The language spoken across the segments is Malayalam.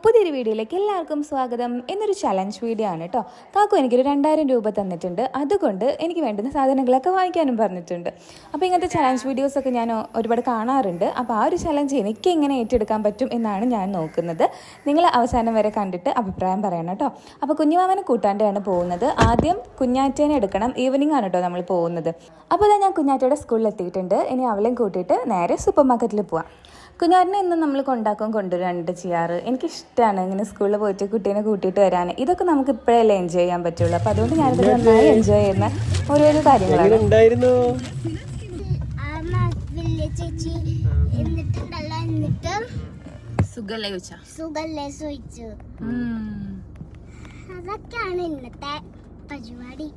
പുതിയൊരു വീഡിയോയിലേക്ക് എല്ലാവർക്കും സ്വാഗതം. എന്നൊരു ചലഞ്ച് വീഡിയോ ആണ് കേട്ടോ കാക്കു എനിക്കൊരു രണ്ടായിരം രൂപ തന്നിട്ടുണ്ട്. അതുകൊണ്ട് എനിക്ക് വേണ്ടുന്ന സാധനങ്ങളൊക്കെ വാങ്ങിക്കാനും പറഞ്ഞിട്ടുണ്ട്. അപ്പോൾ ഇങ്ങനത്തെ ചലഞ്ച് വീഡിയോസൊക്കെ ഞാൻ ഒരുപാട് കാണാറുണ്ട്. അപ്പോൾ ആ ഒരു ചലഞ്ച് എനിക്ക് എങ്ങനെ ഏറ്റെടുക്കാൻ പറ്റും എന്നാണ് ഞാൻ നോക്കുന്നത്. നിങ്ങൾ അവസാനം വരെ കണ്ടിട്ട് അഭിപ്രായം പറയണം കേട്ടോ അപ്പോൾ കുഞ്ഞുമാമനെ കൂട്ടാണ്ടാണ് പോകുന്നത്. ആദ്യം കുഞ്ഞാറ്റേനെ എടുക്കണം. ഈവനിങ് ആണ് കേട്ടോ നമ്മൾ പോകുന്നത്. അപ്പോൾ ഞാൻ കുഞ്ഞാറ്റയുടെ സ്കൂളിൽ എത്തിയിട്ടുണ്ട്. ഇനി അവളെയും കൂട്ടിയിട്ട് നേരെ സൂപ്പർ മാർക്കറ്റിൽ പോവാം. കുഞ്ഞാറിനെ ഇന്ന് നമ്മൾ കൊണ്ടാക്കും കൊണ്ടുവരാനായിട്ട് ചെയ്യാറ്. എനിക്കിഷ്ടമാണ് ഇങ്ങനെ സ്കൂളിൽ പോയിട്ട് കുട്ടീനെ കൂട്ടിയിട്ട് വരാൻ. ഇതൊക്കെ നമുക്ക് ഇപ്പോഴല്ലേ എൻജോയ് ചെയ്യാൻ പറ്റുള്ളൂ. അപ്പോൾ അതുകൊണ്ട് ഞാനിത് നന്നായി എൻജോയ് ചെയ്യുന്ന ഓരോരോ കാര്യങ്ങളാണ്. ചേച്ചി എന്നിട്ടുണ്ടല്ലോ എന്നിട്ട് സുഖല്ലേ ചോദിച്ചാ? സുഖല്ലേ ചോദിച്ചു. അതൊക്കെയാണ് ഇന്നത്തെ പരിപാടി.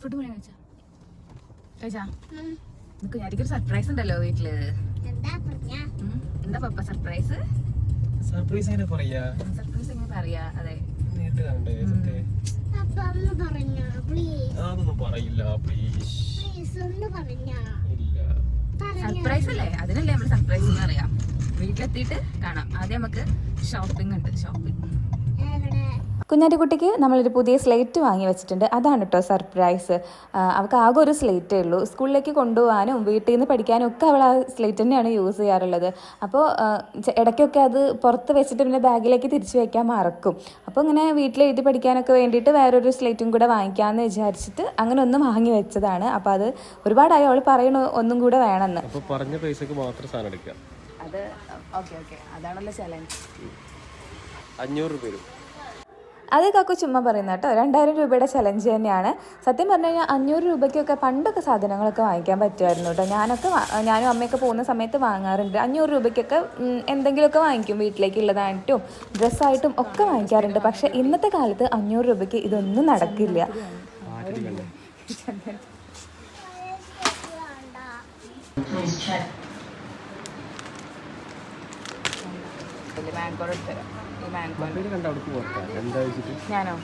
ഫുഡ് കഴിച്ചാ കഴിച്ചാ സർപ്രൈസ് ഉണ്ടല്ലോ വീട്ടിൽ. എന്താ. എന്താ പപ്പ സർപ്രൈസ് സർപ്രൈസ് എങ്ങനെ പറയാ? സർപ്രൈസ് എങ്ങനെ പറയാ? അതെ. നേരിട്ട് കണ്ടേ സത്യം? അതൊന്നും പറയില്ല പ്ലീസ് സർപ്രൈസ് അല്ലേ? അതിനല്ലേ നമ്മൾ സർപ്രൈസ് എന്ന് അറിയാം വീട്ടിലെത്തിയിട്ട് കാണാം. ആദ്യം നമുക്ക് ഷോപ്പിംഗ് ഉണ്ട് ഷോപ്പിംഗ് കുഞ്ഞാറ്റിക്കുട്ടിക്ക് നമ്മളൊരു പുതിയ സ്ലേറ്റ് വാങ്ങി വെച്ചിട്ടുണ്ട്. അതാണ് കേട്ടോ സർപ്രൈസ് അവൾക്ക് ആകെ ഒരു സ്ലേറ്റേ ഉള്ളൂ. സ്കൂളിലേക്ക് കൊണ്ടുപോകാനും വീട്ടിൽ നിന്ന് പഠിക്കാനും ഒക്കെ അവൾ ആ സ്ലേറ്റ് തന്നെയാണ് യൂസ് ചെയ്യാറുള്ളത്. അപ്പോൾ ഇടയ്ക്കൊക്കെ അത് പുറത്ത് വെച്ചിട്ട് പിന്നെ ബാഗിലേക്ക് തിരിച്ചു വയ്ക്കാൻ മറക്കും. അപ്പോൾ ഇങ്ങനെ വീട്ടിൽ എഴുതി പഠിക്കാനൊക്കെ വേണ്ടിയിട്ട് വേറൊരു സ്ലേറ്റും കൂടെ വാങ്ങിക്കാമെന്ന് വിചാരിച്ചിട്ട് അങ്ങനെ ഒന്ന് വാങ്ങി വെച്ചതാണ്. അപ്പോൾ അത് ഒരുപാടായി. അവൾ പറയണു ഒന്നും കൂടെ വേണമെന്ന്. അപ്പോൾ പറഞ്ഞ പൈസക്ക് മാത്രം സാധനം എടുക്കാം. അത് ഓക്കെ ഓക്കെ. അതാണല്ലോ ചലഞ്ച് അഞ്ഞൂറ് രൂപ വരും. അത് കാക്കു ചുമ്മാ പറയുന്ന കേട്ടോ. രണ്ടായിരം രൂപയുടെ ചലഞ്ച് തന്നെയാണ്. സത്യം പറഞ്ഞു കഴിഞ്ഞാൽ അഞ്ഞൂറ് രൂപയ്ക്കൊക്കെ പണ്ടൊക്കെ സാധനങ്ങളൊക്കെ വാങ്ങിക്കാൻ പറ്റുമായിരുന്നു കേട്ടോ. ഞാനൊക്കെ ഞാനും അമ്മയൊക്കെ പോകുന്ന സമയത്ത് വാങ്ങാറുണ്ട്. അഞ്ഞൂറ് രൂപയ്ക്കൊക്കെ എന്തെങ്കിലുമൊക്കെ വാങ്ങിക്കും വീട്ടിലേക്കുള്ളതായിട്ടും ഡ്രസ്സായിട്ടും ഒക്കെ വാങ്ങിക്കാറുണ്ട്. പക്ഷേ ഇന്നത്തെ കാലത്ത് അഞ്ഞൂറ് രൂപയ്ക്ക് ഇതൊന്നും നടക്കില്ല. മാംഗോ ഞാനോ?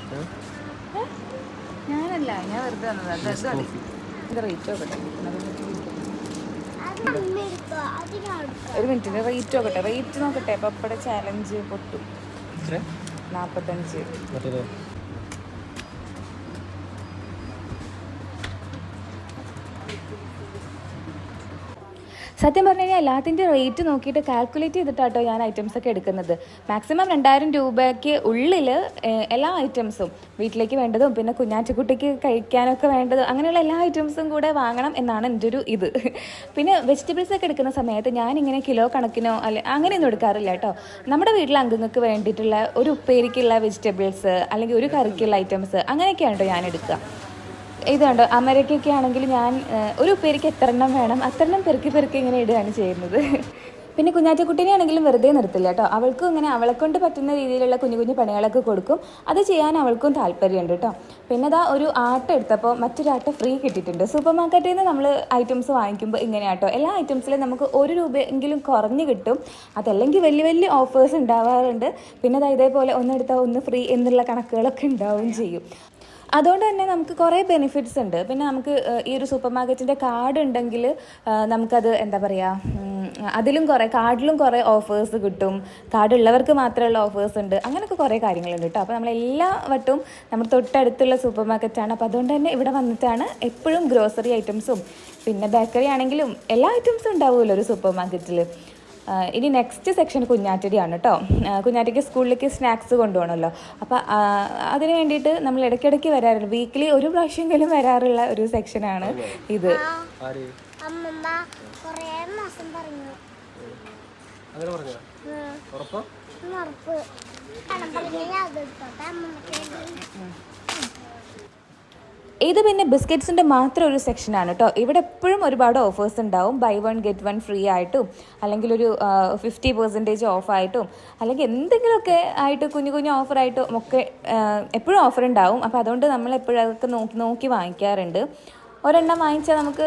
ഞാനല്ല ഞാൻ വെറുതെ വന്നത്. അത് മതി. ഇത് റേറ്റ് നോക്കട്ടെ ഒരു മിനിറ്റ് റേറ്റ് നോക്കട്ടെ റേറ്റ് നോക്കട്ടെ. പപ്പയുടെ ചാലഞ്ച് പൊട്ടും. നാൽപ്പത്തഞ്ച് സത്യം പറഞ്ഞു കഴിഞ്ഞാൽ എല്ലാത്തിന്റെ റേറ്റ് നോക്കിയിട്ട് കാൽക്കുലേറ്റ് ചെയ്തിട്ടാട്ടോ ഞാൻ ഐറ്റംസ് ഒക്കെ എടുക്കുന്നത്. മാക്സിമം രണ്ടായിരം രൂപയ്ക്ക് ഉള്ളിൽ എല്ലാ ഐറ്റംസും വീട്ടിലേക്ക് വേണ്ടതും പിന്നെ കുഞ്ഞാറ്റക്കുട്ടിക്ക് കഴിക്കാനൊക്കെ വേണ്ടതും അങ്ങനെയുള്ള എല്ലാ ഐറ്റംസും കൂടെ വാങ്ങണം എന്നാണ് എന്റെ ഒരു ഇത്. പിന്നെ വെജിറ്റബിൾസ് ഒക്കെ എടുക്കുന്ന സമയത്ത് ഞാനിങ്ങനെ കിലോ കണക്കിനോ അല്ലെ അങ്ങനെയൊന്നും എടുക്കാറില്ല കേട്ടോ നമ്മുടെ വീട്ടിലെ അംഗങ്ങൾക്ക് വേണ്ടിയിട്ടുള്ള ഒരു ഉപ്പേരിക്കുള്ള വെജിറ്റബിൾസ് അല്ലെങ്കിൽ ഒരു കറിക്കുള്ള ഐറ്റംസ് അങ്ങനെയൊക്കെയാണ് കേട്ടോ ഞാൻ എടുക്കുക. ഇത് കണ്ടോ അമരക്കൊക്കെ ആണെങ്കിൽ ഞാൻ ഒരു പേർക്ക് എത്ര എണ്ണം വേണം. അത്ര എണ്ണം പെറുക്കി പെറുക്കി ഇങ്ങനെ ഇടുകയാണ് ചെയ്യുന്നത്. പിന്നെ കുഞ്ഞാറ്റക്കുട്ടീനെ ആണെങ്കിലും വെറുതെ നിർത്തില്ല കേട്ടോ. അവൾക്കും ഇങ്ങനെ അവളെ കൊണ്ട് പറ്റുന്ന രീതിയിലുള്ള കുഞ്ഞു കുഞ്ഞു പണികളൊക്കെ കൊടുക്കും. അത് ചെയ്യാൻ അവൾക്കും താല്പര്യമുണ്ട് കേട്ടോ. പിന്നെ അതാ ഒരു ആട്ട എടുത്തപ്പോൾ മറ്റൊരു ഫ്രീ കിട്ടിയിട്ടുണ്ട്. സൂപ്പർ മാർക്കറ്റിൽ നിന്ന് നമ്മൾ ഐറ്റംസ് വാങ്ങിക്കുമ്പോൾ ഇങ്ങനെ കേട്ടോ. എല്ലാ ഐറ്റംസിലും നമുക്ക് ഒരു രൂപയെങ്കിലും കുറഞ്ഞ് കിട്ടും. അതല്ലെങ്കിൽ വലിയ വലിയ ഓഫേഴ്സ് ഉണ്ടാവാറുണ്ട്. പിന്നെ അതാ ഇതേപോലെ ഒന്നെടുത്താൽ ഒന്ന് ഫ്രീ എന്നുള്ള കണക്കുകളൊക്കെ ഉണ്ടാവുകയും ചെയ്യും. അതുകൊണ്ട് തന്നെ നമുക്ക് കുറേ ബെനിഫിറ്റ്സ് ഉണ്ട്. പിന്നെ നമുക്ക് ഈ ഒരു സൂപ്പർ മാർക്കറ്റിന്റെ കാർഡ് ഉണ്ടെങ്കിൽ നമുക്കത് എന്താ പറയുക അതിലും കുറേ കാർഡിലും കുറേ ഓഫേഴ്സ് കിട്ടും. കാർഡ് ഉള്ളവർക്ക് മാത്രമുള്ള ഓഫേഴ്സ് ഉണ്ട്. അങ്ങനെയൊക്കെ കുറേ കാര്യങ്ങളുണ്ട് കേട്ടോ. അപ്പോൾ നമ്മൾ എല്ലാ വട്ടവും നമ്മൾ തൊട്ടടുത്തുള്ള സൂപ്പർ മാർക്കറ്റാണ് അപ്പോൾ അതുകൊണ്ട് തന്നെ ഇവിടെ വന്നിട്ടാണ് എപ്പോഴും ഗ്രോസറി ഐറ്റംസും പിന്നെ ബേക്കറി ആണെങ്കിലും എല്ലാ ഐറ്റംസും ഉണ്ടാവുമല്ലോ ഒരു സൂപ്പർ മാർക്കറ്റിൽ ഇനി നെക്സ്റ്റ് സെക്ഷൻ കുഞ്ഞാറ്റടിയാണ് കേട്ടോ കുഞ്ഞാറ്റയ്ക്ക് സ്കൂളിലേക്ക് സ്നാക്സ് കൊണ്ടുപോകണമല്ലോ. അപ്പോൾ അതിന് വേണ്ടിയിട്ട് നമ്മൾ ഇടയ്ക്കിടയ്ക്ക് വരാറുണ്ട് വീക്കിലി ഒരു പ്രാവശ്യമെങ്കിലും വരാറുള്ള ഒരു സെക്ഷനാണ് ഇത്. ആര്? ഇത് പിന്നെ ബിസ്ക്കറ്റ്സിന്റെ മാത്രം ഒരു സെക്ഷനാണ് കേട്ടോ. ഇവിടെ എപ്പോഴും ഒരുപാട് ഓഫേഴ്സ് ഉണ്ടാവും. Buy one get one free ആയിട്ടും അല്ലെങ്കിൽ ഒരു ഫിഫ്റ്റി പെർസെന്റേജ് ഓഫായിട്ടും അല്ലെങ്കിൽ എന്തെങ്കിലുമൊക്കെ ആയിട്ട് കുഞ്ഞു കുഞ്ഞു ഓഫറായിട്ടും ഒക്കെ എപ്പോഴും ഓഫർ ഉണ്ടാവും. അപ്പോൾ അതുകൊണ്ട് നമ്മൾ എപ്പോഴും അതൊക്കെ നോക്കി നോക്കി വാങ്ങിക്കാറുണ്ട്. ഒരെണ്ണം വാങ്ങിച്ചാൽ നമുക്ക്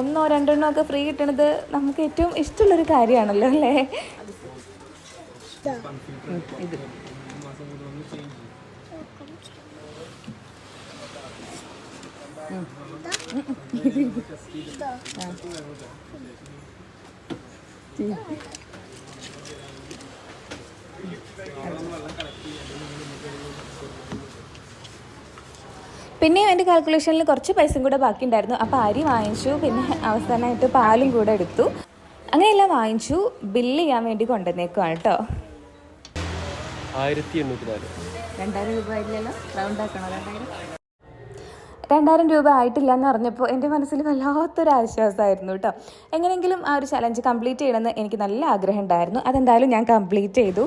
ഒന്നോ രണ്ടെണ്ണോ ഒക്കെ ഫ്രീ കിട്ടണത് നമുക്ക് ഏറ്റവും ഇഷ്ടമുള്ളൊരു കാര്യമാണല്ലോ അല്ലേ? ഇത് പിന്നെ എന്റെ കാൽക്കുലേഷനിൽ കുറച്ച് പൈസയും കൂടെ ബാക്കിയുണ്ടായിരുന്നു. അപ്പോൾ അരി വാങ്ങിച്ചു. പിന്നെ അവസാനമായിട്ട് പാലും കൂടെ എടുത്തു. അങ്ങനെയെല്ലാം വാങ്ങിച്ചു. ബില്ല് ചെയ്യാൻ വേണ്ടി കൊണ്ടുവന്നേക്കുവാണ് കേട്ടോ. ആയിരത്തി എണ്ണൂറ്റി നാല്. രണ്ടായിരം രൂപ ഇല്ലല്ലോ. റൗണ്ട് ആക്കണോ രണ്ടായിരം? രണ്ടായിരം രൂപ ആയിട്ടില്ല എന്ന് അറിഞ്ഞപ്പോൾ എന്റെ മനസ്സിൽ വല്ലാത്തൊരു ആശ്വാസമായിരുന്നു കേട്ടോ. എങ്ങനെയെങ്കിലും ആ ഒരു ചലഞ്ച് കംപ്ലീറ്റ് ചെയ്യണമെന്ന് എനിക്ക് നല്ല ആഗ്രഹം ഉണ്ടായിരുന്നു. അതെന്തായാലും ഞാൻ കംപ്ലീറ്റ് ചെയ്തു.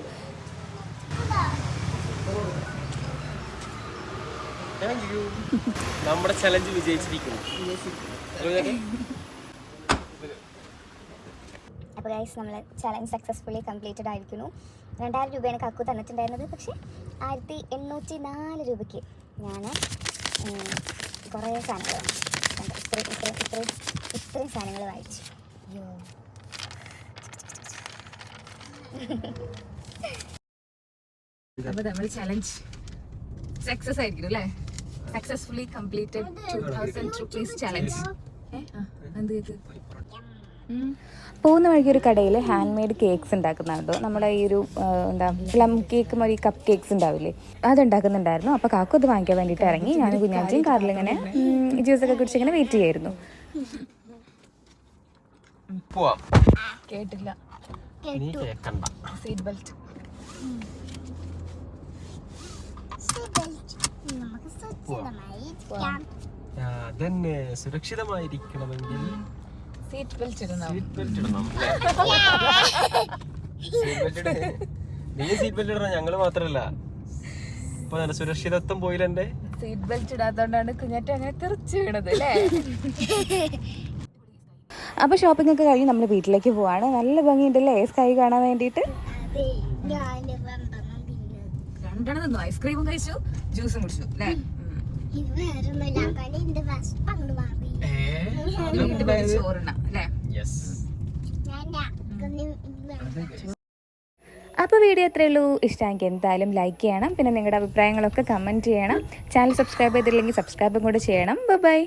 നമ്മുടെ ചലഞ്ച് വിജയിച്ചിരിക്കുന്നു. അപ്പോൾ ഗൈസ് നമ്മൾ ചലഞ്ച് സക്സസ്ഫുള്ളി കംപ്ലീറ്റഡ് ആയിരിക്കുന്നു. രണ്ടായിരം രൂപയാണ് കക്കു തന്നിട്ടുണ്ടായിരുന്നത്. പക്ഷേ ആയിരത്തി എണ്ണൂറ്റി നാല് രൂപയ്ക്ക് ഞാൻ കുറേ സാധനങ്ങൾ. ഇത്രയും ഇത്രയും ഇത്രയും ഇത്രയും സാധനങ്ങൾ വായിച്ചു. അയ്യോ. അപ്പോൾ നമ്മൾ ചലഞ്ച് സക്സസ് ആയിരിക്കും അല്ലേ? Successfully completed two thousand rupees challenge പോകുന്ന വഴിക്ക് ഒരു കടയിൽ ഹാൻഡ് മെയ്ഡ് കേക്ക്സ് ഉണ്ടാക്കുന്നുണ്ടോ നമ്മുടെ ഈ ഒരു എന്താ പ്ലം കേക്ക് ഒരു കപ്പ് കേക്ക്സ് ഉണ്ടാവില്ലേ? അത് ഉണ്ടാക്കുന്നുണ്ടായിരുന്നു അപ്പോൾ കാക്കു അത് വാങ്ങിക്കാൻ വേണ്ടിയിട്ട് ഇറങ്ങി. ഞാൻ കുഞ്ഞാച്ചയും കാറിൽ ഇങ്ങനെ ജ്യൂസൊക്കെ കുടിച്ച് ഇങ്ങനെ വെയിറ്റ് ചെയ്യായിരുന്നു. കേട്ടില്ല. സീറ്റ് ബെൽറ്റ് സുരക്ഷിതമായിരിക്കണമെങ്കിൽ സീറ്റ് ബെൽറ്റ് ഇടണം. സീറ്റ് ബെൽറ്റ് ഇടണം. സീറ്റ് ബെൽറ്റ് നീ സീറ്റ് ബെൽറ്റ് ഇടണം ഞങ്ങൾ മാത്രല്ല. ഇപ്പൊ നല്ല സുരക്ഷിതത്വം പോയില്ലേ സീറ്റ് ബെൽറ്റ് ഇടാത്തോണ്ടാണ് കുഞ്ഞാറ്റ അങ്ങനെ തെറിച്ചു വീണത് അല്ലേ? അപ്പോൾ ഷോപ്പിംഗ് ഒക്കെ കഴിഞ്ഞ് നമ്മൾ വീട്ടിലേക്ക് പോവാണ്. നല്ല ഭംഗിയുണ്ടല്ലേ? സ്കൈ കാണാൻ വേണ്ടിയിട്ട്? രണ്ടെണ്ണം തിന്നു. ഐസ്ക്രീമും കഴിച്ചു ജ്യൂസും കുടിച്ചു അല്ലേ? അപ്പോൾ വീഡിയോ അത്രയേ ഉള്ളൂ. ഇഷ്ടമെങ്കിൽ എന്തായാലും ലൈക്ക് ചെയ്യണം. പിന്നെ നിങ്ങളുടെ അഭിപ്രായങ്ങളൊക്കെ കമന്റ് ചെയ്യണം. ചാനൽ സബ്സ്ക്രൈബ് ചെയ്തില്ലെങ്കിൽ സബ്സ്ക്രൈബും കൂടെ ചെയ്യണം. ബൈ